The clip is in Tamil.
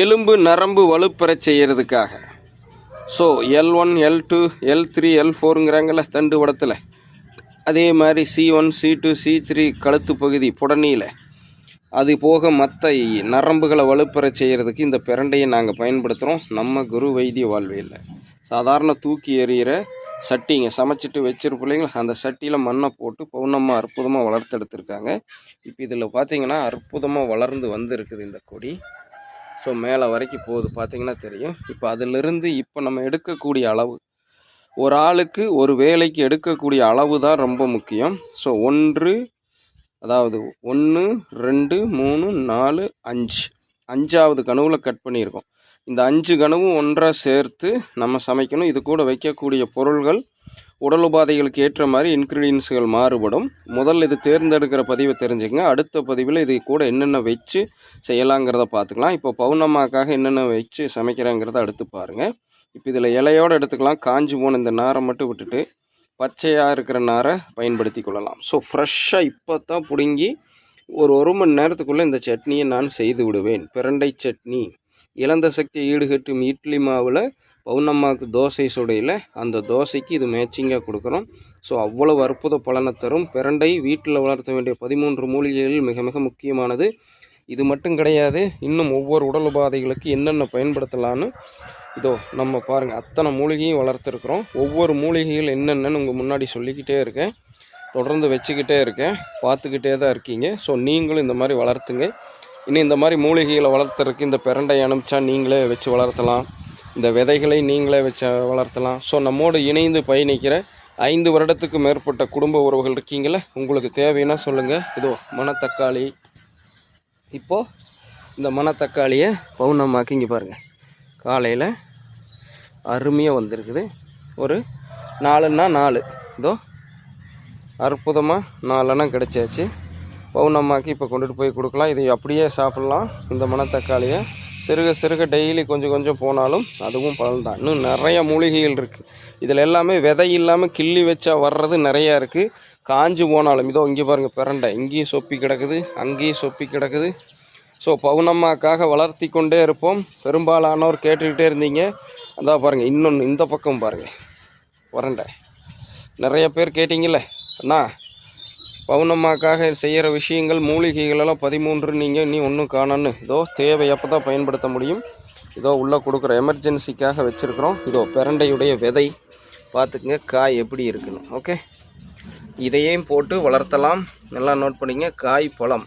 எலும்பு நரம்பு வலுப்பெறச் செய்கிறதுக்காக so L one L two L three L ஃபோருங்கிறாங்கல்ல தண்டு வடத்தில். அதே மாதிரி C one C two C three கழுத்து பகுதி புடனியில். அது போக மற்ற நரம்புகளை வலுப்பெற செய்கிறதுக்கு இந்த பிரண்டையை நாங்கள் பயன்படுத்துகிறோம் நம்ம குரு வைத்திய வாழ்வியில் சாதாரண தூக்கி எறிகிற சட்டிங்க சமைச்சிட்டு வச்சிருப்போம் இல்லைங்களா? அந்த சட்டியில் மண்ணை போட்டு பௌர்ணமாக அற்புதமாக வளர்த்தெடுத்துருக்காங்க. இப்போ இதில் பார்த்தீங்கன்னா அற்புதமாக வளர்ந்து வந்திருக்குது இந்த கொடி. ஸோ மேலே வரைக்கும் போகுது பார்த்தீங்கன்னா தெரியும். இப்போ அதிலிருந்து இப்போ நம்ம எடுக்கக்கூடிய அளவு ஒரு ஆளுக்கு ஒரு வேலைக்கு எடுக்கக்கூடிய அளவு தான் ரொம்ப முக்கியம். ஸோ ஒன்று அதாவது ஒன்று ரெண்டு மூணு நாலு அஞ்சு. அஞ்சாவது கனவில் கட் பண்ணியிருக்கோம். இந்த அஞ்சு கனவும் ஒன்றாக சேர்த்து நம்ம சமைக்கணும். இது கூட வைக்கக்கூடிய பொருள்கள் உடல் உபாதைகளுக்கு ஏற்ற மாதிரி இன்க்ரீடியன்ஸுகள் மாறுபடும். முதல்ல இது தேர்ந்தெடுக்கிற பதிவை தெரிஞ்சுக்கங்க. அடுத்த பதிவில் இது கூட என்னென்ன வச்சு செய்யலாங்கிறத பார்த்துக்கலாம். இப்போ பௌர்ணமாக்காக என்னென்ன வச்சு சமைக்கிறேங்கிறத அடுத்து பாருங்கள் இப்போ இதில் இலையோடு எடுத்துக்கலாம். காஞ்சி போன இந்த நாரை மட்டும் விட்டுட்டு பச்சையாக இருக்கிற நாரை பயன்படுத்தி கொள்ளலாம். ஸோ ஃப்ரெஷ்ஷாக இப்போ தான் பிடுங்கி ஒரு ஒரு மணி நேரத்துக்குள்ளே இந்த சட்னியை நான் செய்து விடுவேன். பிரண்டை சட்னி. இழந்த சக்தியை ஈடுகட்டும் இட்லி மாவில் பௌர்ணம்மாவுக்கு தோசை சுடையில் அந்த தோசைக்கு இது மேட்சிங்காக கொடுக்குறோம். ஸோ அவ்வளவு அற்புத பலனை தரும். பிரண்டை வீட்டில் வளர்த்த வேண்டிய பதிமூன்று மூலிகைகள் மிக மிக முக்கியமானது. இது மட்டும் கிடையாது இன்னும் ஒவ்வொரு உடல் உபாதைகளுக்கு என்னென்ன பயன்படுத்தலான்னு இதோ நம்ம பாருங்கள் அத்தனை மூலிகையும் வளர்த்துருக்குறோம். ஒவ்வொரு மூலிகைகள் என்னென்னு உங்கள் முன்னாடி சொல்லிக்கிட்டே இருக்கேன். தொடர்ந்து வச்சுக்கிட்டே இருக்கேன். பார்த்துக்கிட்டே தான் இருக்கீங்க. ஸோ நீங்களும் இந்த மாதிரி வளர்த்துங்க. இன்னும் இந்த மாதிரி மூலிகைகளை வளர்த்துறதுக்கு இந்த பிரண்டை அனுப்பிச்சா நீங்களே வச்சு வளர்த்தலாம். இந்த விதைகளை நீங்களே வச்சு வளர்த்தலாம். ஸோ நம்மோடு இணைந்து பயணிக்கிற ஐந்து வருடத்துக்கு மேற்பட்ட குடும்ப உறவுகள் இருக்கீங்களே உங்களுக்கு தேவைன்னா சொல்லுங்கள் இதோ மணத்தக்காளி. இப்போது இந்த மணத்தக்காளியை பௌர்ணமாக்கி இங்கே பாருங்கள் காலையில் அருமையாக வந்திருக்குது. ஒரு நாலுன்னா நாலு. இதோ அற்புதமாக நாலெண்ணா கிடச்சாச்சு. பௌர்ணமாக்கி இப்போ கொண்டுட்டு போய் கொடுக்கலாம். இதை அப்படியே சாப்பிட்லாம். இந்த மணத்தக்காளியை. சிறுக சிறுக டெய்லி கொஞ்சம் கொஞ்சம் போனாலும் அதுவும் பலன் தான். இன்னும் நிறைய மூலிகைகள் இருக்குது இதில் எல்லாமே விதை இல்லாமல் கிள்ளி வச்சா வர்றது நிறையா இருக்குது காஞ்சு போனாலும் இதோ இங்கே பாருங்கள் பிரண்டை. இங்கேயும் சொப்பி கிடக்குது அங்கேயும் சொப்பி கிடக்குது. ஸோ பவுனம்மாக்காக வளர்த்தி கொண்டே இருப்போம். பெரும்பாலானோர் கேட்டுக்கிட்டே இருந்தீங்க. அதான் பாருங்கள் இன்னொன்று இந்த பக்கம் பாருங்கள் வரண்டை நிறைய பேர் கேட்டிங்கல்ல? அண்ணா பௌர்ணமாக்காக செய்கிற விஷயங்கள் மூலிகைகளெல்லாம் பதிமூன்று நீங்கள் நீ ஒன்றும் காணன்னு. இதோ தேவை அப்போ தான் பயன்படுத்த முடியும். இதோ உள்ளே கொடுக்குற எமர்ஜென்சிக்காக வச்சுருக்குறோம். இதோ பிரண்டையுடைய விதை. பார்த்துக்குங்க காய் எப்படி இருக்குன்னு. ஓகே இதையும் போட்டு வளர்த்தலாம். நல்லா நோட் பண்ணிங்க. காய் பழம்.